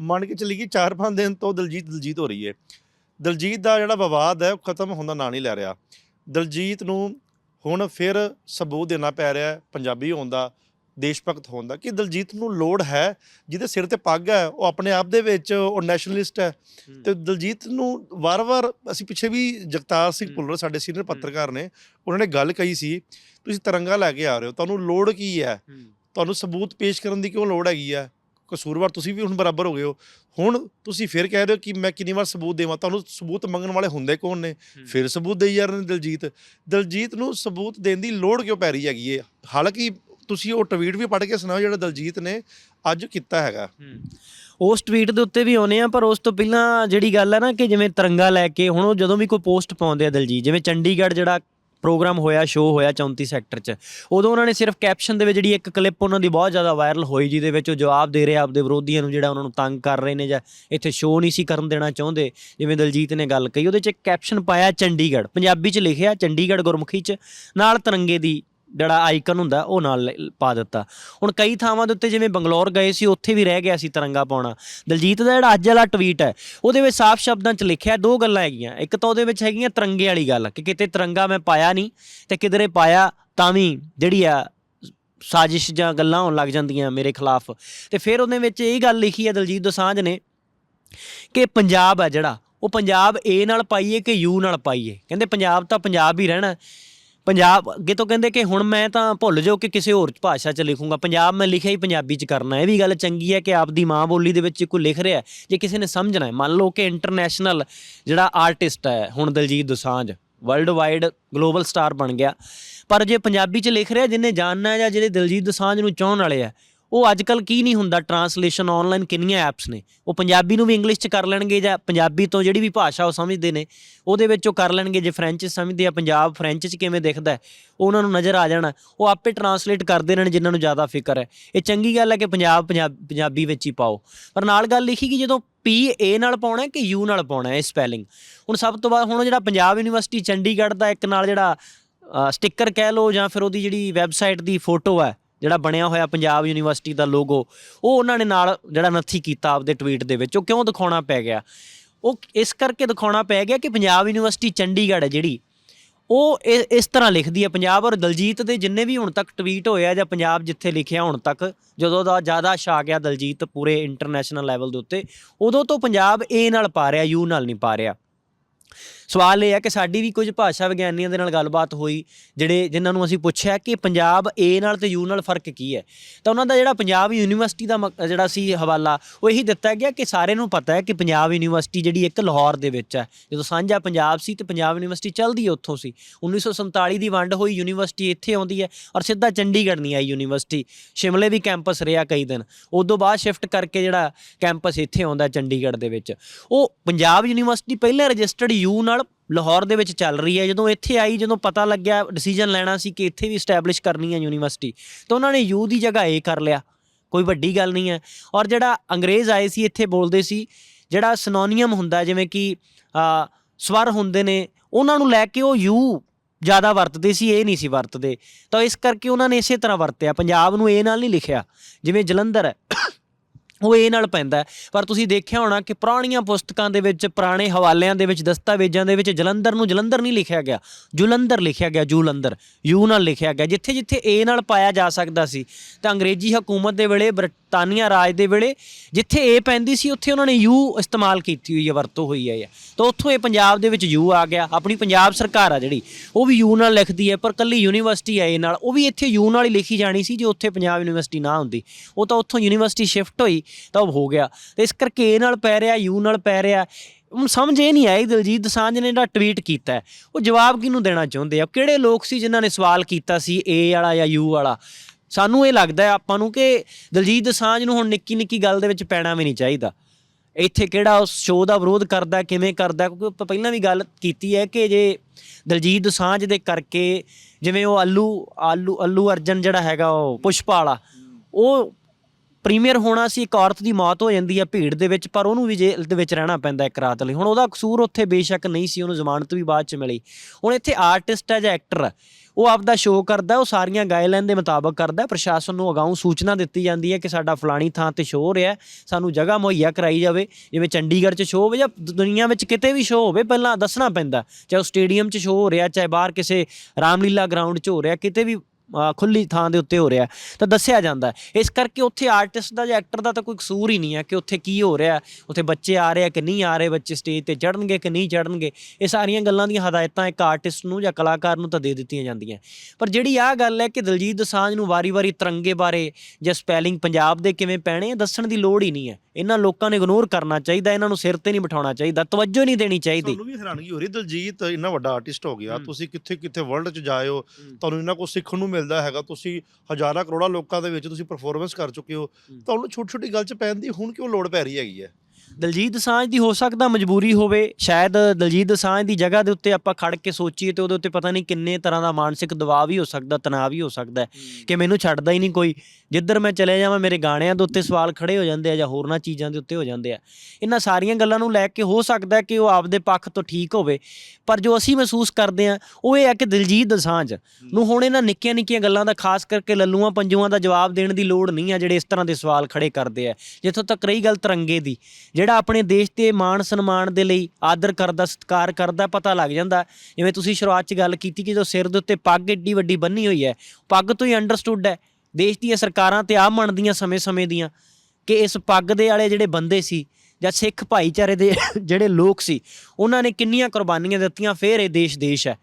ਮੰਨ ਕੇ ਚੱਲੀ ਕਿ 4-5 ਦਿਨ ਤੋਂ ਦਲਜੀਤ ਦਲਜੀਤ ਹੋ ਰਹੀ ਹੈ। ਦਲਜੀਤ ਦਾ ਜਿਹੜਾ ਵਿਵਾਦ ਹੈ ਉਹ ਖਤਮ ਹੁੰਦਾ ਨਾਂ ਨਹੀਂ ਲੈ ਰਿਹਾ। ਦਲਜੀਤ ਨੂੰ ਹੁਣ ਫਿਰ ਸਬੂਤ ਦੇਣਾ ਪੈ ਰਿਹਾ ਪੰਜਾਬੀ ਹੋਣ ਦਾ ਦੇਸ਼ ਭਗਤ ਹੋਣ ਦਾ ਕਿ ਦਲਜੀਤ ਨੂੰ ਲੋੜ ਹੈ ਜਿਹਦੇ ਸਿਰ ਤੇ ਪੱਗ ਹੈ ਉਹ ਆਪਣੇ ਆਪ ਦੇ ਵਿੱਚ ਉਹ ਨੈਸ਼ਨਲਿਸਟ ਹੈ। ਤੇ ਦਲਜੀਤ ਨੂੰ ਵਾਰ-ਵਾਰ ਅਸੀਂ ਪਿੱਛੇ ਵੀ ਜਗਤਾਰ ਸਿੰਘ ਹੂੰ। ਭੁੱਲਰ ਸਾਡੇ ਸੀਨੀਅਰ ਪੱਤਰਕਾਰ ਨੇ ਉਹਨਾਂ ਨੇ ਗੱਲ ਕਹੀ ਸੀ ਤੁਸੀਂ ਤਿਰੰਗਾ ਲੈ ਕੇ ਆ ਰਹੇ ਹੋ ਤੁਹਾਨੂੰ ਲੋੜ ਕੀ ਹੈ? ਤੁਹਾਨੂੰ ਸਬੂਤ ਪੇਸ਼ ਕਰਨ ਦੀ ਕਿਉਂ ਲੋੜ ਹੈਗੀ ਆ ਕਸੂਰਵਾਰ ਤੁਸੀਂ ਵੀ ਹੁਣ ਬਰਾਬਰ ਹੋ ਗਏ ਹੋ। ਹੁਣ ਤੁਸੀਂ ਫਿਰ ਕਹਿ ਰਹੇ ਹੋ ਕਿ ਮੈਂ ਕਿੰਨੀ ਵਾਰ ਸਬੂਤ ਦੇਵਾਂ ਤੁਹਾਨੂੰ ਸਬੂਤ ਮੰਗਣ ਵਾਲੇ ਹੁੰਦੇ ਕੌਣ ਨੇ? ਫਿਰ ਸਬੂਤ ਦੇਈ ਜਾ ਰਹੇ ਨੇ ਦਲਜੀਤ। ਦਲਜੀਤ ਨੂੰ ਸਬੂਤ ਦੇਣ ਦੀ ਲੋੜ ਕਿਉਂ ਪੈ ਰਹੀ ਹੈਗੀ ਏ? ਹਾਲਾਂਕਿ ਤੁਸੀਂ ਉਹ ਟਵੀਟ ਵੀ ਪੜ੍ਹ ਕੇ ਸੁਣਾਓ ਜਿਹੜਾ ਦਲਜੀਤ ਨੇ ਅੱਜ ਕੀਤਾ ਹੈਗਾ। ਉਸ ਟਵੀਟ ਦੇ ਉੱਤੇ ਵੀ ਆਉਨੇ ਆ ਪਰ ਉਸ ਤੋਂ ਪਹਿਲਾਂ ਜਿਹੜੀ ਗੱਲ ਹੈ ਨਾ ਕਿ ਜਿਵੇਂ ਤਿਰੰਗਾ ਲੈ ਕੇ ਹੁਣ ਉਹ ਜਦੋਂ ਵੀ ਕੋਈ ਪੋਸਟ ਪਾਉਂਦੇ ਆ ਦਲਜੀਤ ਜਿਵੇਂ ਚੰਡੀਗੜ੍ਹ ਜਿਹੜਾ ਪ੍ਰੋਗਰਾਮ ਹੋਇਆ ਸ਼ੋਅ ਹੋਇਆ 34 ਸੈਕਟਰ 'ਚ। ਉਦੋਂ ਉਹਨਾਂ ਨੇ ਸਿਰਫ ਕੈਪਸ਼ਨ ਦੇ ਵਿੱਚ ਜਿਹੜੀ ਇੱਕ ਕਲਿੱਪ ਉਹਨਾਂ ਦੀ ਬਹੁਤ ਜ਼ਿਆਦਾ ਵਾਇਰਲ ਹੋਈ, ਜਿਹਦੇ ਵਿੱਚ ਉਹ ਜਵਾਬ ਦੇ ਰਹੇ ਆਪਦੇ ਵਿਰੋਧੀਆਂ ਨੂੰ, ਜਿਹੜਾ ਉਹਨਾਂ ਨੂੰ ਤੰਗ ਕਰ ਰਹੇ ਨੇ ਜਾਂ ਇੱਥੇ ਸ਼ੋਅ ਨਹੀਂ ਸੀ ਕਰਨ ਦੇਣਾ ਚਾਹੁੰਦੇ, ਜਿਵੇਂ ਦਲਜੀਤ ਨੇ ਗੱਲ ਕਹੀ। ਉਹਦੇ 'ਚ ਇੱਕ ਕੈਪਸ਼ਨ ਪਾਇਆ ਚੰਡੀਗੜ੍ਹ, ਪੰਜਾਬੀ 'ਚ ਲਿਖਿਆ ਚੰਡੀਗੜ੍ਹ ਗੁਰਮੁਖੀ 'ਚ, ਨਾਲ ਤਿਰੰਗੇ ਦੀ ਜਿਹੜਾ ਆਈਕਨ ਹੁੰਦਾ, ਉਹ ਨਾਲ ਲ- ਪਾ ਦਿੱਤਾ। ਹੁਣ ਕਈ ਥਾਵਾਂ ਦੇ ਉੱਤੇ ਜਿਵੇਂ ਬੰਗਲੌਰ ਗਏ ਸੀ, ਉੱਥੇ ਵੀ ਰਹਿ ਗਿਆ ਸੀ ਤਿਰੰਗਾ ਪਾਉਣਾ। ਦਲਜੀਤ ਦਾ ਜਿਹੜਾ ਅੱਜ ਵਾਲਾ ਟਵੀਟ ਹੈ, ਉਹਦੇ ਵਿੱਚ ਸਾਫ਼ ਸ਼ਬਦਾਂ 'ਚ ਲਿਖਿਆ ਦੋ ਗੱਲਾਂ ਹੈਗੀਆਂ। ਇੱਕ ਤਾਂ ਉਹਦੇ ਵਿੱਚ ਹੈਗੀਆਂ ਤਿਰੰਗੇ ਵਾਲੀ ਗੱਲ, ਕਿ ਕਿਤੇ ਤਿਰੰਗਾ ਮੈਂ ਪਾਇਆ ਨਹੀਂ, ਤੇ ਕਿਧਰੇ ਪਾਇਆ ਤਾਂ ਵੀ ਜਿਹੜੀ ਆ ਸਾਜ਼ਿਸ਼ ਜਾਂ ਗੱਲਾਂ ਹੋਣ ਲੱਗ ਜਾਂਦੀਆਂ ਮੇਰੇ ਖਿਲਾਫ। ਤੇ ਫਿਰ ਉਹਦੇ ਵਿੱਚ ਇਹ ਗੱਲ ਲਿਖੀ ਹੈ ਦਲਜੀਤ ਦੋਸਾਂਝ ਨੇ, ਕਿ ਪੰਜਾਬ ਹੈ ਜਿਹੜਾ, ਉਹ ਪੰਜਾਬ ਏ ਨਾਲ ਪਾਈਏ ਕਿ ਯੂ ਨਾਲ ਪਾਈਏ? ਕਹਿੰਦੇ ਪੰਜਾਬ ਤਾਂ ਪੰਜਾਬ ਹੀ ਰਹਿਣਾ। ਪੰਜਾਬ ਅੱਗੇ ਤੋਂ ਕਹਿੰਦੇ ਕਿ ਹੁਣ ਮੈਂ ਤਾਂ ਭੁੱਲ ਜਾਓ ਕਿ ਕਿਸੇ ਹੋਰ ਭਾਸ਼ਾ 'ਚ ਲਿਖੂੰਗਾ। ਪੰਜਾਬ ਮੈਂ ਲਿਖਿਆ ਹੀ ਪੰਜਾਬੀ 'ਚ ਕਰਨਾ ਇਹ ਵੀ ਗੱਲ ਚੰਗੀ ਹੈ ਕਿ ਆਪਦੀ ਮਾਂ ਬੋਲੀ ਦੇ ਵਿੱਚ ਕੋਈ ਲਿਖ ਰਿਹਾ ਜੇ ਕਿਸੇ ਨੇ ਸਮਝਣਾ ਹੈ, ਮੰਨ ਲਓ ਕਿ ਇੰਟਰਨੈਸ਼ਨਲ ਜਿਹੜਾ ਆਰਟਿਸਟ ਹੈ, ਹੁਣ Diljit Dosanjh world wide global star ਬਣ ਗਿਆ। ਪਰ ਜੇ ਪੰਜਾਬੀ 'ਚ ਲਿਖ ਰਿਹਾ, ਜਿਹਨੇ ਜਾਣਨਾ ਹੈ ਜਾਂ ਜਿਹੜੇ ਦਲਜੀਤ ਦੋਸਾਂਝ ਨੂੰ ਚਾਹਣ ਵਾਲੇ ਆ ਉਹ ਅੱਜ ਕੱਲ ਕੀ ਨਹੀਂ ਹੁੰਦਾ ਟਰਾਂਸਲੇਸ਼ਨ ਆਨਲਾਈਨ ਕਿੰਨੀਆਂ ਐਪਸ ਨੇ? ਉਹ ਪੰਜਾਬੀ ਨੂੰ ਵੀ ਇੰਗਲਿਸ਼ 'ਚ ਕਰ ਲੈਣਗੇ ਜਾਂ ਪੰਜਾਬੀ ਤੋਂ ਜਿਹੜੀ ਵੀ ਭਾਸ਼ਾ ਉਹ ਸਮਝਦੇ ਨੇ, ਉਹਦੇ ਵਿੱਚ ਉਹ ਕਰ ਲੈਣਗੇ, ਜੇ ਫ੍ਰੈਂਚ ਸਮਝਦੇ ਆ, ਪੰਜਾਬ ਫ੍ਰੈਂਚ 'ਚ ਕਿਵੇਂ ਦਿਖਦਾ ਉਹਨਾਂ ਨੂੰ ਨਜ਼ਰ ਆ ਜਾਣਾ, ਉਹ ਆਪੇ ਟਰਾਂਸਲੇਟ ਕਰਦੇ ਰਹਿਣ ਜਿਨ੍ਹਾਂ ਨੂੰ ਜ਼ਿਆਦਾ ਫਿਕਰ ਹੈ। ਇਹ ਚੰਗੀ ਗੱਲ ਹੈ ਕਿ ਪੰਜਾਬ ਪੰਜਾਬ, ਪੰਜਾਬੀ ਵਿੱਚ ਹੀ ਪਾਓ। ਪਰ ਨਾਲ ਗੱਲ ਲਿਖੀ ਕਿ ਜਦੋਂ ਪੀ ਏ ਨਾਲ ਪਾਉਣਾ ਹੈ ਕਿ ਯੂ ਨਾਲ ਪਾਉਣਾ ਹੈ ਇਹ ਸਪੈਲਿੰਗ ਹੁਣ ਸਭ ਤੋਂ ਬਾਅਦ ਹੁਣ ਜਿਹੜਾ ਪੰਜਾਬ ਯੂਨੀਵਰਸਿਟੀ ਚੰਡੀਗੜ੍ਹ ਦਾ ਇੱਕ ਨਾਲ ਜਿਹੜਾ ਸਟicker ਕਹਿ ਲਓ ਜਾਂ ਫਿਰ ਉਹਦੀ ਜਿਹੜੀ ਵੈਬਸਾਈਟ ਦੀ ਫੋਟੋ ਹੈ ਜਿਹੜਾ ਬਣਿਆ ਹੋਇਆ ਪੰਜਾਬ ਯੂਨੀਵਰਸਿਟੀ ਦਾ ਲੋਗੋ, ਉਹ ਉਹਨਾਂ ਨੇ ਨਾਲ ਜਿਹੜਾ ਨੱਥੀ ਕੀਤਾ ਆਪਦੇ ਟਵੀਟ ਦੇ ਵਿੱਚ, ਉਹ ਕਿਉਂ ਦਿਖਾਉਣਾ ਪੈ ਗਿਆ? ਉਹ ਇਸ ਕਰਕੇ ਦਿਖਾਉਣਾ ਪੈ ਗਿਆ ਕਿ ਪੰਜਾਬ ਯੂਨੀਵਰਸਿਟੀ ਚੰਡੀਗੜ੍ਹ ਹੈ ਜਿਹੜੀ, ਉਹ ਇ- ਇਸ ਤਰ੍ਹਾਂ ਲਿਖਦੀ ਹੈ, ਪੰਜਾਬ ਔਰ ਦਲਜੀਤ ਦੇ ਜਿੰਨੇ ਵੀ ਹੁਣ ਤੱਕ ਟਵੀਟ ਹੋਏ ਆ ਜਾਂ ਪੰਜਾਬ ਜਿੱਥੇ ਲਿਖਿਆ ਹੁਣ ਤੱਕ, ਜਦੋਂ ਦਾ ਜ਼ਿਆਦਾ ਛਾ ਗਿਆ ਦਲਜੀਤ ਪੂਰੇ ਇੰਟਰਨੈਸ਼ਨਲ ਲੈਵਲ ਦੇ ਉੱਤੇ, ਉਦੋਂ ਤੋਂ ਪੰਜਾਬ ਏ ਨਾਲ ਪਾ ਰਿਹਾ ਯੂ ਨਾਲ ਨਹੀਂ ਪਾ ਰਿਹਾ। ਸਵਾਲ ਇਹ ਹੈ ਕਿ ਸਾਡੀ ਵੀ ਕੁਝ ਭਾਸ਼ਾ ਵਿਗਿਆਨੀਆਂ ਦੇ ਨਾਲ ਗੱਲਬਾਤ ਹੋਈ, ਜਿਹੜੇ ਜਿਨ੍ਹਾਂ ਨੂੰ ਅਸੀਂ ਪੁੱਛਿਆ ਕਿ ਪੰਜਾਬ ਏ ਨਾਲ ਤੇ ਯੂ ਨਾਲ ਫ਼ਰਕ ਕੀ ਹੈ। ਤਾਂ ਉਹਨਾਂ ਦਾ ਜਿਹੜਾ ਪੰਜਾਬ ਯੂਨੀਵਰਸਿਟੀ ਦਾ ਮਕ- ਜਿਹੜਾ ਸੀ ਹਵਾਲਾ, ਉਹ ਇਹੀ ਦਿੱਤਾ ਗਿਆ ਕਿ ਸਾਰਿਆਂ ਨੂੰ ਪਤਾ ਹੈ ਕਿ ਪੰਜਾਬ ਯੂਨੀਵਰਸਿਟੀ ਜਿਹੜੀ ਇੱਕ ਲਾਹੌਰ ਦੇ ਵਿੱਚ ਹੈ। ਜਦੋਂ ਸਾਂਝਾ ਪੰਜਾਬ ਸੀ ਤੇ ਪੰਜਾਬ ਯੂਨੀਵਰਸਿਟੀ ਚੱਲਦੀ ਉੱਥੋਂ ਸੀ। 1947 ਦੀ ਵੰਡ ਹੋਈ, ਯੂਨੀਵਰਸਿਟੀ ਇੱਥੇ ਆਉਂਦੀ ਹੈ ਔਰ ਸਿੱਧਾ ਚੰਡੀਗੜ੍ਹ ਨਹੀਂ ਆਈ ਯੂਨੀਵਰਸਿਟੀ। ਸ਼ਿਮਲੇ ਵੀ ਕੈਂਪਸ ਰਿਹਾ ਕਈ ਦਿਨ। ਉਦੋਂ ਬਾਅਦ ਸ਼ਿਫਟ ਕਰਕੇ ਜਿਹੜਾ ਕੈਂਪਸ ਇੱਥੇ ਆਉਂਦਾ ਚੰਡੀਗੜ੍ਹ ਦੇ ਵਿੱਚ। ਉਹ ਪੰਜਾਬ ਯੂਨੀਵਰਸਿਟੀ ਪਹਿਲਾਂ ਰਜਿਸਟਰਡ ਯੂ ਨਾਲ ਲਾਹੌਰ ਦੇ ਵਿੱਚ ਚੱਲ ਰਹੀ ਹੈ। ਜਦੋਂ ਇੱਥੇ ਆਈ, ਜਦੋਂ ਪਤਾ ਲੱਗਿਆ ਡਿਸੀਜਨ ਲੈਣਾ ਸੀ ਕਿ ਇੱਥੇ ਵੀ ਸਟੈਬਲਿਸ਼ ਕਰਨੀ ਹੈ ਯੂਨੀਵਰਸਿਟੀ ਤਾਂ ਉਹਨਾਂ ਨੇ ਯੂ ਦੀ ਜਗ੍ਹਾ ਏ ਕਰ ਲਿਆ। ਕੋਈ ਵੱਡੀ ਗੱਲ ਨਹੀਂ ਹੈ। ਔਰ ਜਿਹੜਾ ਅੰਗਰੇਜ਼ ਆਏ ਸੀ, ਇੱਥੇ ਬੋਲਦੇ ਸੀ, ਜਿਹੜਾ ਸਿਨੋਨੀਅਮ ਹੁੰਦਾ, ਜਿਵੇਂ ਕਿ ਸਵਰ ਹੁੰਦੇ ਨੇ, ਉਹਨਾਂ ਨੂੰ ਲੈ ਕੇ ਉਹ ਯੂ ਜ਼ਿਆਦਾ ਵਰਤਦੇ ਸੀ ਇਹ ਨਹੀਂ ਸੀ ਵਰਤਦੇ। ਤਾਂ ਇਸ ਕਰਕੇ ਉਹਨਾਂ ਨੇ ਇਸੇ ਤਰ੍ਹਾਂ ਵਰਤਿਆ। ਪੰਜਾਬ ਨੂੰ ਇਹ ਨਾਲ ਨਹੀਂ ਲਿਖਿਆ। ਜਿਵੇਂ ਜਲੰਧਰ ਹੈ ਉਹ ਇਹ ਨਾਲ ਪੈਂਦਾ ਪਰ ਤੁਸੀਂ ਦੇਖਿਆ ਹੋਣਾ ਕਿ ਪੁਰਾਣੀਆਂ ਪੁਸਤਕਾਂ ਦੇ ਵਿੱਚ, ਪੁਰਾਣੇ ਹਵਾਲਿਆਂ ਦੇ ਵਿੱਚ, ਦਸਤਾਵੇਜ਼ਾਂ ਦੇ ਵਿੱਚ ਜਲੰਧਰ ਨੂੰ ਜਲੰਧਰ ਨਹੀਂ ਲਿਖਿਆ ਗਿਆ। ਜੁਲੰਧਰ ਲਿਖਿਆ ਗਿਆ, ਜੁਲੰਧਰ। ਯੂ ਨਾਲ ਲਿਖਿਆ ਗਿਆ। ਜਿੱਥੇ ਜਿੱਥੇ ਏ ਨਾਲ ਪਾਇਆ ਜਾ ਸਕਦਾ ਸੀ, ਤਾਂ ਅੰਗਰੇਜ਼ੀ ਹਕੂਮਤ ਦੇ ਵੇਲੇ, ਬ੍ਰਿਟਾਨੀਆ ਰਾਜ ਦੇ ਵੇਲੇ, ਜਿੱਥੇ ਏ ਪੈਂਦੀ ਸੀ, ਉੱਥੇ ਉਹਨਾਂ ਨੇ ਯੂ ਇਸਤੇਮਾਲ ਕੀਤੀ ਹੋਈ ਹੈ, ਵਰਤੋਂ ਹੋਈ ਹੈ। ਤਾਂ ਉੱਥੋਂ ਇਹ ਪੰਜਾਬ ਦੇ ਵਿੱਚ ਯੂ ਆ ਗਿਆ। ਆਪਣੀ ਪੰਜਾਬ ਸਰਕਾਰ ਆ ਜਿਹੜੀ, ਉਹ ਵੀ ਯੂ ਨਾਲ ਲਿਖਦੀ ਹੈ, ਪਰ ਕੱਲੀ ਯੂਨੀਵਰਸਿਟੀ ਆ ਏ ਨਾਲ। ਉਹ ਵੀ ਇੱਥੇ ਯੂ ਨਾਲ ਹੀ ਲਿਖੀ ਜਾਣੀ ਸੀ, ਜੇ ਉੱਥੇ ਪੰਜਾਬ ਯੂਨੀਵਰਸਿਟੀ ਨਾ ਹੁੰਦੀ। ਉਹ ਤਾਂ ਉੱਥੋਂ ਯੂਨੀਵਰਸਿਟੀ ਸ਼ਿਫਟ ਹੋਈ ਤਾਂ ਉਹ ਹੋ ਗਿਆ। ਤੇ ਇਸ ਕਰਕੇ ਏ ਨਾਲ ਪੈ ਰਿਹਾ, ਯੂ ਨਾਲ ਪੈ ਰਿਹਾ। ਹੁਣ ਸਮਝ ਇਹ ਨਹੀਂ ਆਈ ਦਲਜੀਤ ਦਸਾਂਝ ਨੇ ਜਿਹੜਾ ਟਵੀਟ ਕੀਤਾ ਉਹ ਜਵਾਬ ਕਿਹਨੂੰ ਦੇਣਾ ਚਾਹੁੰਦੇ ਆ? ਕਿਹੜੇ ਲੋਕ ਸੀ ਜਿਨ੍ਹਾਂ ਨੇ ਸਵਾਲ ਕੀਤਾ ਸੀ ਏ ਵਾਲਾ ਜਾਂ ਯੂ ਵਾਲਾ? ਸਾਨੂੰ ਇਹ ਲੱਗਦਾ ਹੈ ਆਪਾਂ ਨੂੰ ਕਿ ਦਲਜੀਤ ਦਸਾਂਝ ਨੂੰ ਹੁਣ ਨਿੱਕੀ ਨਿੱਕੀ ਗੱਲ ਦੇ ਵਿੱਚ ਪੈਣਾ ਵੀ ਨਹੀਂ ਚਾਹੀਦਾ। ਇੱਥੇ ਕਿਹੜਾ ਉਸ ਸ਼ੋਅ ਦਾ ਵਿਰੋਧ ਕਰਦਾ, ਕਿਵੇਂ ਕਰਦਾ? ਕਿਉਂਕਿ ਆਪਾਂ ਪਹਿਲਾਂ ਵੀ ਗੱਲ ਕੀਤੀ ਹੈ ਕਿ ਜੇ ਦਲਜੀਤ ਦਸਾਂਝ ਦੇ ਕਰਕੇ ਜਿਵੇਂ ਉਹ ਅੱਲੂ, ਆਲੂ, ਅੱਲੂ ਅਰਜਨ ਜਿਹੜਾ ਹੈਗਾ ਉਹ ਪੁਸ਼ਪਾ ਵਾਲਾ, ਉਹ ਪ੍ਰੀਮੀਅਰ ਹੋਣਾ ਸੀ, ਇੱਕ ਔਰਤ ਦੀ ਮੌਤ ਹੋ ਜਾਂਦੀ ਹੈ ਭੀੜ ਦੇ ਵਿੱਚ, ਪਰ ਉਹਨੂੰ ਵੀ ਜੇਲ੍ਹ ਦੇ ਵਿੱਚ ਰਹਿਣਾ ਪੈਂਦਾ ਇੱਕ ਰਾਤ ਲਈ। ਹੁਣ ਉਹਦਾ ਕਸੂਰ ਉੱਥੇ ਬੇਸ਼ੱਕ ਨਹੀਂ ਸੀ, ਉਹਨੂੰ ਜ਼ਮਾਨਤ ਵੀ ਬਾਅਦ ਚ ਮਿਲੀ। ਹੁਣ ਇੱਥੇ ਆਰਟਿਸਟ ਹੈ ਜਾਂ ਐਕਟਰ ਹੈ ਉਹ ਆਪਦਾ ਸ਼ੋਅ ਕਰਦਾ, ਉਹ ਸਾਰੀਆਂ ਗਾਈਡਲਾਈਨ ਦੇ ਮੁਤਾਬਕ ਕਰਦਾ, ਪ੍ਰਸ਼ਾਸਨ ਨੂੰ ਅਗਾਊਂ ਸੂਚਨਾ ਦਿੱਤੀ ਜਾਂਦੀ ਹੈ ਕਿ ਸਾਡਾ ਫਲਾਣੀ ਥਾਂ ਤੇ ਸ਼ੋਅ ਹੋ ਰਿਹਾ ਸਾਨੂੰ ਜਗ੍ਹਾ ਮੁਹੱਈਆ ਕਰਾਈ ਜਾਵੇ, ਜਿਵੇਂ ਚੰਡੀਗੜ੍ਹ 'ਚ ਸ਼ੋਅ ਹੋਵੇ ਜਾਂ ਦੁਨੀਆ ਵਿੱਚ ਕਿਤੇ ਵੀ ਸ਼ੋਅ ਹੋਵੇ, ਪਹਿਲਾਂ ਦੱਸਣਾ ਪੈਂਦਾ, ਚਾਹੇ ਉਹ ਸਟੇਡੀਅਮ 'ਚ ਸ਼ੋਅ ਹੋ ਰਿਹਾ, ਚਾਹੇ ਬਾਹਰ ਕਿਸੇ ਰਾਮਲੀਲਾ ਗਰਾਊਂਡ 'ਚ ਹੋ ਰਿਹਾ, ਕਿਤੇ ਵੀ ਖੁੱਲੀ ਥਾਂ ਦੇ ਉੱਤੇ ਹੋ ਰਿਹਾ ਤਾਂ ਦੱਸਿਆ ਜਾਂਦਾ। ਇਸ ਕਰਕੇ ਉੱਥੇ ਆਰਟਿਸਟ ਦਾ ਜਾਂ ਐਕਟਰ ਦਾ ਤਾਂ ਕੋਈ ਕਸੂਰ ਹੀ ਨਹੀਂ ਹੈ ਕਿ ਉੱਥੇ ਕੀ ਹੋ ਰਿਹਾ ਉੱਥੇ ਬੱਚੇ ਆ ਰਹੇ ਆ ਕਿ ਨਹੀਂ ਆ ਰਹੇ ਬੱਚੇ ਸਟੇਜ ਤੇ ਚੜਨਗੇ ਕਿ ਨਹੀਂ ਚੜਨਗੇ ਇਹ ਸਾਰੀਆਂ ਗੱਲਾਂ ਦੀਆਂ ਹਦਾਇਤਾਂ ਇੱਕ ਆਰਟਿਸਟ ਨੂੰ ਜਾਂ ਕਲਾਕਾਰ ਨੂੰ ਤਾਂ ਦੇ ਦਿੱਤੀਆਂ ਜਾਂਦੀਆਂ ਪਰ ਜਿਹੜੀ ਆਹ ਗੱਲ ਹੈ ਕਿ ਦਲਜੀਤ ਦੋਸਾਂਝ ਨੂੰ ਵਾਰੀ-ਵਾਰੀ ਤਿਰੰਗੇ ਬਾਰੇ ਜਾਂ ਸਪੈਲਿੰਗ ਪੰਜਾਬ ਦੇ ਕਿਵੇਂ ਪੈਣੇ ਦੱਸਣ ਦੀ ਲੋੜ ਹੀ ਨਹੀਂ ਹੈ ਇਹਨਾਂ ਲੋਕਾਂ ਨੇ ਇਗਨੋਰ ਕਰਨਾ ਚਾਹੀਦਾ ਇਹਨਾਂ ਨੂੰ ਸਿਰ ਤੇ ਨਹੀਂ ਬਿਠਾਉਣਾ ਚਾਹੀਦਾ ਤਵੱਜੋ ਨਹੀਂ ਦੇਣੀ ਚਾਹੀਦੀ ਤੁਹਾਨੂੰ ਵੀ ਹੈਰਾਨਗੀ ਹੋ ਰਹੀ ਦਲਜੀਤ ਇੰਨਾ ਵੱਡਾ ਆਰਟਿਸਟ ਹੋ ਗਿਆ। ਤੁਸੀਂ ਕਿੱਥੇ ਕਿੱਥੇ ਵਰਲਡ 'ਚ ਹੂੰ। ਤੁਹਾਨੂੰ ਇੰਨਾ ਕੁਝ ਸਿੱਖਣ ਨੂੰ ਮਿਲਦਾ ਹੈਗਾ ਤੁਸੀਂ ਹਜ਼ਾਰਾਂ ਕਰੋੜਾਂ ਲੋਕਾਂ ਦੇ ਵਿੱਚ ਤੁਸੀਂ ਪਰਫਾਰਮੈਂਸ ਕਰ ਚੁੱਕੇ ਹੋ। ਤੁਹਾਨੂੰ ਛੋਟੀ ਛੋਟੀ ਗੱਲ 'ਚ ਪੈਣ ਦੀ ਹੁਣ ਕਿਉਂ ਲੋੜ ਪੈ ਰਹੀ ਹੈਗੀ ਹੈ ਦਲਜੀਤ ਦੋਸਾਂਝ ਦੀ ਹੋ ਸਕਦਾ ਮਜਬੂਰੀ ਹੋਵੇ। ਸ਼ਾਇਦ ਦਲਜੀਤ ਦੋਸਾਂਝ ਦੀ ਜਗ੍ਹਾ ਦੇ ਉੱਤੇ ਆਪਾਂ ਖੜ ਕੇ ਸੋਚੀਏ ਤੇ ਉਹਦੇ ਉੱਤੇ ਪਤਾ ਨਹੀਂ ਕਿੰਨੇ ਤਰ੍ਹਾਂ ਦਾ ਮਾਨਸਿਕ ਦਬਾਅ ਵੀ ਹੋ ਸਕਦਾ ਤਣਾਅ ਵੀ ਹੋ ਸਕਦਾ ਕਿ ਮੈਨੂੰ ਛੱਡਦਾ ਹੀ ਨਹੀਂ ਕੋਈ। ਜਿੱਧਰ ਮੈਂ ਚਲੇ ਜਾਵਾਂ ਮੇਰੇ ਗਾਣਿਆਂ ਦੇ ਉੱਤੇ ਸਵਾਲ ਖੜੇ ਹੋ ਜਾਂਦੇ ਆ ਜਾਂ ਹੋਰਨਾਂ ਚੀਜ਼ਾਂ ਦੇ ਉੱਤੇ ਹੋ ਜਾਂਦੇ ਆ। ਇਹਨਾਂ ਸਾਰੀਆਂ ਗੱਲਾਂ ਨੂੰ ਲੈ ਕੇ ਹੋ ਸਕਦਾ ਕਿ ਉਹ ਆਪਦੇ ਪੱਖ ਤੋਂ ਠੀਕ ਹੋਵੇ। ਪਰ ਜੋ ਅਸੀਂ ਮਹਿਸੂਸ ਕਰਦੇ ਆ ਉਹ ਇਹ ਹੈ ਕਿ ਦਿਲਜੀਤ ਦੋਸਾਂਝ ਨੂੰ ਹੁਣ ਇਹਨਾਂ ਨਿੱਕੀਆਂ ਨਿੱਕੀਆਂ ਗੱਲਾਂ ਦਾ ਖਾਸ ਕਰਕੇ ਲੱਲੂਆਂ ਪੰਜੂਆਂ ਦਾ ਜਵਾਬ ਦੇਣ ਦੀ ਲੋੜ ਨਹੀਂ ਆ ਜਿਹੜੇ ਇਸ ਤਰ੍ਹਾਂ ਦੇ ਸਵਾਲ ਖੜੇ ਕਰਦੇ ਆ। ਜਿੱਥੋਂ ਤੱਕ ਰਹੀ ਗੱਲ ਤਿਰੰਗੇ ਦੀ। ਜਿਹੜਾ ਆਪਣੇ ਦੇਸ਼ ਦੇ ਮਾਣ ਸਨਮਾਨ ਦੇ ਲਈ ਆਦਰ ਕਰਦਾ, ਸਤਿਕਾਰ ਕਰਦਾ, ਪਤਾ ਲੱਗ ਜਾਂਦਾ। ਜਿਵੇਂ ਤੁਸੀਂ ਸ਼ੁਰੂਆਤ 'ਚ ਗੱਲ ਕੀਤੀ ਕਿ ਜੋ ਸਿਰ ਦੇ ਉੱਤੇ ਪੱਗ ਏਡੀ ਵੱਡੀ ਬੰਨੀ ਹੋਈ ਹੈ, ਪੱਗ ਤੋਂ ਹੀ ਅੰਡਰਸਟੂਡ ਹੈ। ਦੇਸ਼ ਦੀਆਂ ਸਰਕਾਰਾਂ ਤੇ ਆ ਮੰਨਦੀਆਂ ਸਮੇਂ-ਸਮੇਂ ਦੀਆਂ ਕਿ ਇਸ ਪੱਗ ਦੇ ਵਾਲੇ ਜਿਹੜੇ ਬੰਦੇ ਸੀ ਜਾਂ ਸਿੱਖ ਭਾਈਚਾਰੇ ਦੇ ਜਿਹੜੇ ਲੋਕ ਸੀ, ਉਹਨਾਂ ਨੇ ਕਿੰਨੀਆਂ ਕੁਰਬਾਨੀਆਂ ਦਿੱਤੀਆਂ, ਫੇਰ ਇਹ ਦੇਸ਼ ਦੇਸ਼ ਹੈ।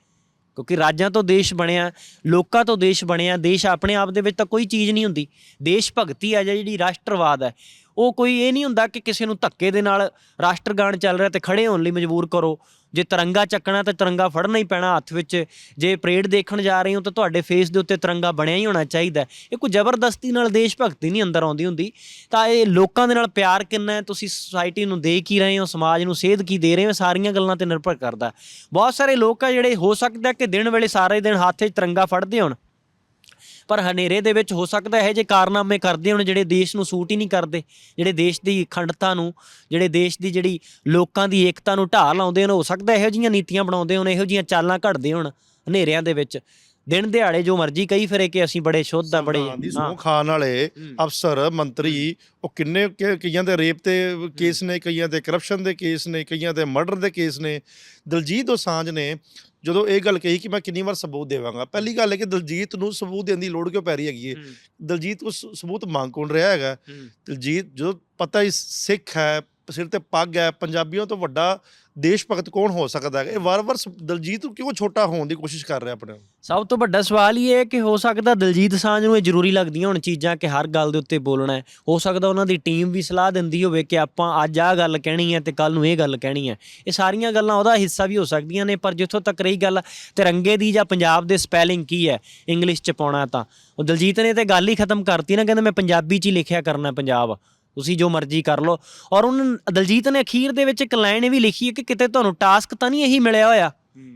ਕਿਉਂਕਿ ਰਾਜਾਂ ਤੋਂ ਦੇਸ਼ ਬਣਿਆ, ਲੋਕਾਂ ਤੋਂ ਦੇਸ਼ ਬਣਿਆ, ਦੇਸ਼ ਆਪਣੇ ਆਪ ਦੇ ਵਿੱਚ ਤਾਂ ਕੋਈ ਚੀਜ਼ ਨਹੀਂ ਹੁੰਦੀ। ਦੇਸ਼ ਭਗਤੀ ਆ ਜਾਂ ਜਿਹੜੀ ਰਾਸ਼ਟਰਵਾਦ ਹੈ ਉਹ ਕੋਈ ਇਹ ਨਹੀਂ ਹੁੰਦਾ ਕਿ ਕਿਸੇ ਨੂੰ ਧੱਕੇ ਦੇ ਨਾਲ ਰਾਸ਼ਟਰ ਰਾਸ਼ਟਰਗਾਨ ਚੱਲ ਰਿਹਾ ਤੇ ਖੜੇ ਹੋਣ ਲਈ ਮਜਬੂਰ ਕਰੋ। ਜੇ ਤਿਰੰਗਾ ਚੱਕਣਾ ਤੇ ਤਿਰੰਗਾ ਫੜਨਾ ਹੀ ਪੈਣਾ ਹੱਥ ਵਿੱਚ। ਜੇ ਪਰੇਡ ਦੇਖਣ ਜਾ ਰਹੇ ਹੋ ਤਾਂ ਤੁਹਾਡੇ ਫੇਸ ਦੇ ਉੱਤੇ ਤਿਰੰਗਾ ਬਣਿਆ ਹੀ ਹੋਣਾ ਚਾਹੀਦਾ ਇਹ ਕੋਈ ਜ਼ਬਰਦਸਤੀ ਨਾਲ ਦੇਸ਼ ਭਗਤੀ ਨਹੀਂ ਅੰਦਰ ਆਉਂਦੀ ਹੁੰਦੀ। ਤਾਂ ਇਹ ਲੋਕਾਂ ਦੇ ਨਾਲ ਪਿਆਰ ਕਿੰਨਾ ਹੈ? ਤੁਸੀਂ ਸੁਸਾਇਟੀ ਨੂੰ ਦੇ ਕੀ ਰਹੇ ਹੋ, ਸਮਾਜ ਨੂੰ ਸੇਧ ਕੀ ਦੇ ਰਹੇ ਹੋ? ਸਾਰੀਆਂ ਗੱਲਾਂ ਤੇ ਨਿਰਭਰ ਕਰਦਾ ਬਹੁਤ ਸਾਰੇ ਲੋਕ ਆ ਜਿਹੜੇ ਹੋ ਸਕਦਾ ਕਿ ਦਿਨ ਵੇਲੇ ਸਾਰੇ ਦਿਨ ਹੱਥ 'ਚ ਤਿਰੰਗਾ ਫੜਦੇ ਹੋਣ। ਪਰ ਹਨੇਰੇ ਦੇ ਵਿੱਚ ਹੋ ਸਕਦਾ ਹੈ ਜੇ ਕਾਰਨਾਮੇ ਕਰਦੇ ਹੋਣ ਜਿਹੜੇ ਦੇਸ਼ ਨੂੰ ਸੂਟ ਹੀ ਨਹੀਂ ਕਰਦੇ ਜਿਹੜੇ ਦੇਸ਼ ਦੀ ਅਖੰਡਤਾ ਨੂੰ ਜਿਹੜੇ ਦੇਸ਼ ਦੀ ਜਿਹੜੀ ਲੋਕਾਂ ਦੀ ਏਕਤਾ ਨੂੰ ਢਾਹ ਲਾਉਂਦੇ ਹੋਣ ਹੋ ਸਕਦਾ ਇਹੋ ਜਿਹੀਆਂ ਨੀਤੀਆਂ ਬਣਾਉਂਦੇ ਹੋਣ ਇਹੋ ਜਿਹੀਆਂ ਚਾਲਾਂ ਘੜਦੇ ਹੋਣ ਹਨੇਰਿਆਂ ਦੇ ਵਿੱਚ। ਦਿਨ ਦਿਹਾੜੇ ਜੋ ਮਰਜ਼ੀ ਕਹੀ ਫਿਰੇ ਕਿ ਅਸੀਂ ਬੜੇ ਸ਼ੁੱਧ ਆ ਬੜੇ ਦੀ ਖਾਣ ਵਾਲੇ। ਅਫਸਰ ਮੰਤਰੀ ਉਹ ਕਿੰਨੇ ਕਈਆਂ ਦੇ ਰੇਪ ਤੇ ਕੇਸ ਨੇ ਕਈਆਂ ਦੇ ਕਰਪਸ਼ਨ ਦੇ ਕੇਸ ਨੇ ਕਈਆਂ ਦੇ ਮਰਡਰ ਦੇ ਕੇਸ ਨੇ। ਦਲਜੀਤ ਦੋਸਾਂਝ ਨੇ ਜਦੋਂ ਇਹ ਗੱਲ ਕਹੀ ਕਿ ਮੈਂ ਕਿੰਨੀ ਵਾਰ ਸਬੂਤ ਦੇਵਾਂਗਾ ਪਹਿਲੀ ਗੱਲ ਹੈ ਕਿ ਦਲਜੀਤ ਨੂੰ ਸਬੂਤ ਦੇਣ ਦੀ ਲੋੜ ਕਿਉਂ ਪੈ ਰਹੀ ਹੈਗੀ ਹੈ? ਦਲਜੀਤ ਉਸ ਸਬੂਤ ਮੰਗ ਕੌਣ ਰਿਹਾ ਹੈਗਾ? ਦਲਜੀਤ ਜਦੋਂ ਪਤਾ ਹੀ ਸਿੱਖ ਹੈ ਸਿਰ ਤੇ ਪੱਗ ਹੈ, ਪੰਜਾਬੀਆਂ ਤੋਂ ਵੱਡਾ ਦੇਸ਼ ਭਗਤ ਕੌਣ ਹੋ ਸਕਦਾ ਹੈ? ਇਹ ਵਾਰ-ਵਾਰ ਸ- ਦਲਜੀਤ ਨੂੰ ਕਿਉਂ ਛੋਟਾ ਹੋਣ ਦੀ ਕੋਸ਼ਿਸ਼ ਕਰ ਰਿਹਾ ਆਪਣੇ ਆਪ? ਸਭ ਤੋਂ ਵੱਡਾ ਸਵਾਲ ਇਹ ਹੈ ਕਿ ਹੋ ਸਕਦਾ ਦਲਜੀਤ ਸਾਂਝ ਨੂੰ ਇਹ ਜ਼ਰੂਰੀ ਲੱਗਦੀਆਂ ਹੁਣ ਚੀਜ਼ਾਂ ਕਿ ਹਰ ਗੱਲ ਦੇ ਉੱਤੇ ਬੋਲਣਾ ਹੈ। ਹੋ ਸਕਦਾ ਉਹਨਾਂ ਦੀ ਟੀਮ ਵੀ ਸਲਾਹ ਦਿੰਦੀ ਹੋਵੇ ਕਿ ਆਪਾਂ ਅੱਜ ਆਹ ਗੱਲ ਕਹਿਣੀ ਹੈ ਤੇ ਕੱਲ ਨੂੰ ਇਹ ਗੱਲ ਕਹਿਣੀ ਹੈ। ਇਹ ਸਾਰੀਆਂ ਗੱਲਾਂ ਉਹਦਾ ਹਿੱਸਾ ਵੀ ਹੋ ਸਕਦੀਆਂ ਨੇ, ਪਰ ਜਿੱਥੋਂ ਤੱਕ ਰਹੀ ਗੱਲ, ਤਿਰੰਗੇ ਦੀ ਜਾਂ ਪੰਜਾਬ ਦੇ ਸਪੈਲਿੰਗ ਕੀ ਹੈ ਇੰਗਲਿਸ਼ ਚ ਪਾਉਣਾ ਤਾਂ। ਉਹ ਦਲਜੀਤ ਨੇ ਤੇ ਗੱਲ ਹੀ ਖਤਮ ਕਰਤੀ ਨਾ, ਕਹਿੰਦਾ ਮੈਂ ਪੰਜਾਬੀ ਚ ਹੀ ਲਿਖਿਆ ਕਰਨਾ ਪੰਜਾਬ। ਤੁਸੀਂ ਜੋ ਮਰਜ਼ੀ ਕਰ ਲਓ। ਔਰ ਉਹਨਾਂ ਦਲਜੀਤ ਨੇ ਅਖੀਰ ਦੇ ਵਿੱਚ ਇੱਕ ਲਾਈਨ ਇਹ ਵੀ ਲਿਖੀ ਹੈ ਕਿ ਕਿਤੇ ਤੁਹਾਨੂੰ ਟਾਸਕ ਤਾਂ ਨਹੀਂ ਇਹੀ ਮਿਲਿਆ ਹੋਇਆ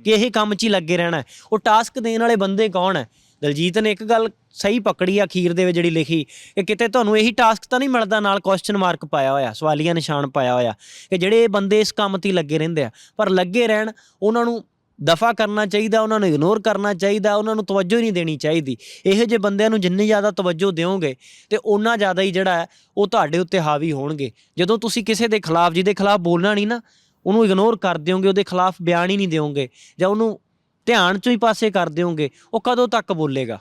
ਕਿ ਇਹ ਕੰਮ 'ਚ ਹੀ ਲੱਗੇ ਰਹਿਣਾ। ਉਹ ਟਾਸਕ ਦੇਣ ਵਾਲੇ ਬੰਦੇ ਕੌਣ ਹੈ? ਦਲਜੀਤ ਨੇ ਇੱਕ ਗੱਲ ਸਹੀ ਪਕੜੀ ਆ ਅਖੀਰ ਦੇ ਵਿੱਚ ਜਿਹੜੀ ਲਿਖੀ ਕਿ ਕਿਤੇ ਤੁਹਾਨੂੰ ਇਹੀ ਟਾਸਕ ਤਾਂ ਨਹੀਂ ਮਿਲਦਾ ਨਾਲ ਕੁਐਸਚਨ ਮਾਰਕ ਪਾਇਆ ਹੋਇਆ ਸਵਾਲੀਆ ਨਿਸ਼ਾਨ ਪਾਇਆ ਹੋਇਆ ਕਿ ਜਿਹੜੇ ਬੰਦੇ ਇਸ ਕੰਮ ਤੇ ਲੱਗੇ ਰਹਿੰਦੇ ਆ। ਪਰ ਲੱਗੇ ਰਹਿਣ ਉਹਨਾਂ ਨੂੰ ਦਫਾ ਕਰਨਾ ਚਾਹੀਦਾ, ਉਹਨਾਂ ਨੂੰ ਇਗਨੋਰ ਕਰਨਾ ਚਾਹੀਦਾ, ਉਹਨਾਂ ਨੂੰ ਤਵੱਜੋ ਹੀ ਨਹੀਂ ਦੇਣੀ ਚਾਹੀਦੀ। ਇਹੋ ਜਿਹੇ ਬੰਦਿਆਂ ਨੂੰ ਜਿੰਨੀ ਜ਼ਿਆਦਾ ਤਵੱਜੋ ਦਿਓਗੇ ਤੇ ਉਹਨਾਂ ਜ਼ਿਆਦਾ ਹੀ ਜਿਹੜਾ ਹੈ, ਉਹ ਤੁਹਾਡੇ ਉੱਤੇ ਹਾਵੀ ਹੋਣਗੇ। ਜਦੋਂ ਤੁਸੀਂ ਕਿਸੇ ਦੇ ਖਿਲਾਫ, ਜਿਹਦੇ ਖਿਲਾਫ ਬੋਲਣਾ ਨਹੀਂ ਨਾ, ਉਹਨੂੰ ਇਗਨੋਰ ਕਰ ਦਿਓਗੇ, ਉਹਦੇ ਖਿਲਾਫ ਬਿਆਨ ਹੀ ਨਹੀਂ ਦਿਓਗੇ, ਜਾਂ ਉਹਨੂੰ ਧਿਆਨ ਚੋਂ ਹੀ ਪਾਸੇ ਕਰ ਦਿਓਗੇ, ਉਹ ਕਦੋਂ ਤੱਕ ਬੋਲੇਗਾ?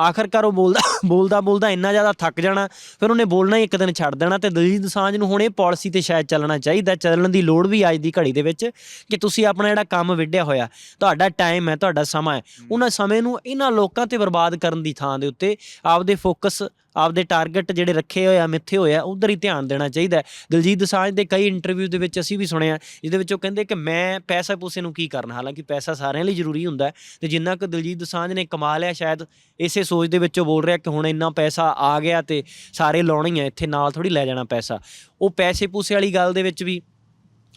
ਆਖਰਕਾਰ ਉਹ ਬੋਲਦਾ ਬੋਲਦਾ ਬੋਲਦਾ ਇੰਨਾ ਜ਼ਿਆਦਾ ਥੱਕ ਜਾਣਾ ਫਿਰ ਉਹਨੇ ਬੋਲਣਾ ਹੀ ਇੱਕ ਦਿਨ ਛੱਡ ਦੇਣਾ ਤੇ ਦਲਜੀਤ ਦੋਸਾਂਝ ਨੂੰ ਹੁਣ ਇਹ ਪਾਲਿਸੀ ਤੇ ਸ਼ਾਇਦ ਚੱਲਣਾ ਚਾਹੀਦਾ ਚੱਲਣ ਦੀ ਲੋੜ ਵੀ ਅੱਜ ਦੀ ਘੜੀ ਦੇ ਵਿੱਚ ਕਿ ਤੁਸੀਂ ਆਪਣਾ ਜਿਹੜਾ ਕੰਮ ਵਿੱਢਿਆ ਹੋਇਆ ਤੁਹਾਡਾ ਟਾਈਮ ਹੈ ਤੁਹਾਡਾ ਸਮਾਂ ਹੈ। ਉਹਨਾਂ ਸਮੇਂ ਨੂੰ ਇਹਨਾਂ ਲੋਕਾਂ ਤੇ ਬਰਬਾਦ ਕਰਨ ਦੀ ਥਾਂ ਦੇ ਉੱਤੇ ਆਪਦੇ ਫੋਕਸ ਆਪਦੇ ਟਾਰਗੇਟ ਜਿਹੜੇ ਰੱਖੇ ਹੋਏ ਆ, ਮਿੱਥੇ ਹੋਏ ਆ, ਉਧਰ ਹੀ ਧਿਆਨ ਦੇਣਾ ਚਾਹੀਦਾ ਹੈ। ਦਲਜੀਤ ਦੋਸਾਂਝ ਦੇ ਕਈ ਇੰਟਰਵਿਊ ਦੇ ਵਿੱਚ ਅਸੀਂ ਵੀ ਸੁਣਿਆ ਜਿਹਦੇ ਵਿੱਚ ਉਹ ਕਹਿੰਦੇ ਕਿ ਮੈਂ ਪੈਸਾ ਪੂਸੇ ਨੂੰ ਕੀ ਕਰਨਾ, ਹਾਲਾਂਕਿ ਪੈਸਾ ਸਾਰਿਆਂ ਲਈ ਜ਼ਰੂਰੀ ਹੁੰਦਾ ਹੈ ਤੇ ਜਿੰਨਾ ਕੁ ਦਲਜੀਤ ਦਸਾਂਝ ਨੇ ਕਮਾ ਲਿਆ, ਸ਼ਾਇਦ ਇਸੇ ਸੋਚ ਦੇ ਵਿੱਚ ਉਹ ਬੋਲ ਰਿਹਾ ਕਿ ਹੁਣ ਇੰਨਾ ਪੈਸਾ ਆ ਗਿਆ ਤੇ ਸਾਰੇ ਲਾਉਣੇ ਹੀ ਆ, ਇੱਥੇ ਨਾਲ ਥੋੜੀ ਲੈ ਜਾਣਾ ਪੈਸਾ ਉਹ ਪੈਸੇ ਪੂਸੇ ਵਾਲੀ ਗੱਲ ਦੇ ਵਿੱਚ ਵੀ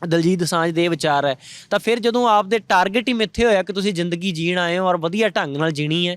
ਦਲਜੀਤ ਦਸਾਂਝ ਦੇ ਵਿਚਾਰ ਹੈ ਤਾਂ ਫਿਰ ਜਦੋਂ ਆਪਦੇ ਟਾਰਗੇਟ ਹੀ ਮਿੱਥੇ ਹੋਇਆ ਕਿ ਤੁਸੀਂ ਜ਼ਿੰਦਗੀ ਜੀਣ ਆਏ ਹੋ ਔਰ ਵਧੀਆ ਢੰਗ ਨਾਲ ਜੀਣੀ ਹੈ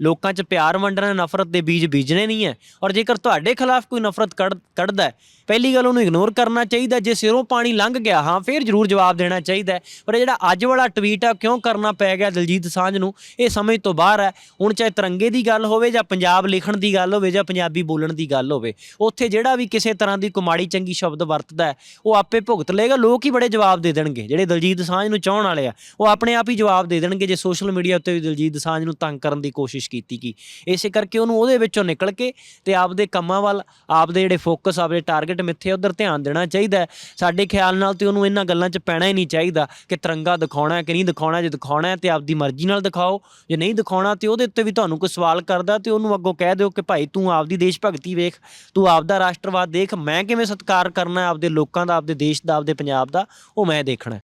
ਲੋਕਾਂ 'ਚ ਪਿਆਰ ਵੰਡਣਾ, ਨਫ਼ਰਤ ਦੇ ਬੀਜ ਬੀਜਣੇ ਨਹੀਂ ਹੈ। ਔਰ ਜੇਕਰ ਤੁਹਾਡੇ ਖਿਲਾਫ ਕੋਈ ਨਫ਼ਰਤ ਕੱਢ ਕੱਢਦਾ ਹੈ, ਪਹਿਲੀ ਗੱਲ ਉਹਨੂੰ ਇਗਨੋਰ ਕਰਨਾ ਚਾਹੀਦਾ ਜੇ ਸਿਰੋਂ ਪਾਣੀ ਲੰਘ ਗਿਆ, ਹਾਂ, ਫਿਰ ਜ਼ਰੂਰ ਜਵਾਬ ਦੇਣਾ ਚਾਹੀਦਾ ਪਰ ਇਹ ਜਿਹੜਾ ਅੱਜ ਵਾਲਾ ਟਵੀਟ ਆ, ਕਿਉਂ ਕਰਨਾ ਪੈ ਗਿਆ ਦਲਜੀਤ ਸਾਂਝ ਨੂੰ, ਇਹ ਸਮਝ ਤੋਂ ਬਾਹਰ ਹੈ। ਹੁਣ ਚਾਹੇ ਤਿਰੰਗੇ ਦੀ ਗੱਲ ਹੋਵੇ ਜਾਂ ਪੰਜਾਬ ਲਿਖਣ ਦੀ ਗੱਲ ਹੋਵੇ ਜਾਂ ਪੰਜਾਬੀ ਬੋਲਣ ਦੀ ਗੱਲ ਹੋਵੇ, ਉੱਥੇ ਜਿਹੜਾ ਵੀ ਕਿਸੇ ਤਰ੍ਹਾਂ ਦੀ ਕੁਮਾੜੀ ਚੰਗੀ ਸ਼ਬਦ ਵਰਤਦਾ ਉਹ ਆਪੇ ਭੁਗਤ ਲਏਗਾ। ਲੋਕ ਹੀ ਬੜੇ ਜਵਾਬ ਦੇ ਦੇਣਗੇ। ਜਿਹੜੇ ਦਲਜੀਤ ਸਾਂਝ ਨੂੰ ਚਾਹਣ ਵਾਲੇ ਆ, ਉਹ ਆਪਣੇ ਆਪ ਹੀ ਜਵਾਬ ਦੇ ਦੇਣਗੇ। ਜੇ ਸੋਸ਼ਲ ਮੀਡੀਆ ਉੱਤੇ ਵੀ ਦਲਜੀਤ ਸਾਂਝ ਨੂੰ ਤੰਗ ਕਰਨ ਦੀ ਕੋਸ਼ਿਸ਼ ਕੀਤੀ ਗਈ। ਇਸੇ ਕਰਕੇ ਉਹਨੂੰ ਉਹਦੇ ਵਿੱਚੋਂ ਨਿਕਲ ਕੇ ਤੇ ਆਪਦੇ ਕੰਮਾਂ ਵੱਲ, ਆਪਦੇ ਜਿਹੜੇ ਫੋਕਸ ਆਪਦੇ ਟਾਰਗੇਟ ਮਿੱਥੇ, ਉਧਰ ਧਿਆਨ ਦੇਣਾ ਚਾਹੀਦਾ ਸਾਡੇ ਖਿਆਲ ਨਾਲ ਤੇ ਉਹਨੂੰ ਇਹਨਾਂ ਗੱਲਾਂ 'ਚ ਪੈਣਾ ਹੀ ਨਹੀਂ ਚਾਹੀਦਾ ਕਿ ਤਿਰੰਗਾ ਦਿਖਾਉਣਾ ਕਿ ਨਹੀਂ ਦਿਖਾਉਣਾ ਜੇ ਦਿਖਾਉਣਾ ਹੈ ਤੇ ਆਪਦੀ ਮਰਜ਼ੀ ਨਾਲ ਦਿਖਾਓ। ਜੇ ਨਹੀਂ ਦਿਖਾਉਣਾ ਤੇ ਉਹਦੇ ਉੱਤੇ ਵੀ ਤੁਹਾਨੂੰ ਕੋਈ ਸਵਾਲ ਕਰਦਾ ਤੇ ਉਹਨੂੰ ਅੱਗੋਂ ਕਹਿ ਦਿਓ ਕਿ ਭਾਈ ਤੂੰ ਆਪਦੀ ਦੇਸ਼ ਭਗਤੀ ਵੇਖ, ਤੂੰ ਆਪਦਾ ਰਾਸ਼ਟਰਵਾਦ ਦੇਖ, ਮੈਂ ਕਿਵੇਂ ਸਤਿਕਾਰ ਕਰਨਾ ਆਪਦੇ ਲੋਕਾਂ ਦਾ, ਆਪਦੇ ਦੇਸ਼ ਦਾ, ਆਪਦੇ ਪੰਜਾਬ ਦਾ, ਉਹ ਮੈਂ ਦੇਖਣਾ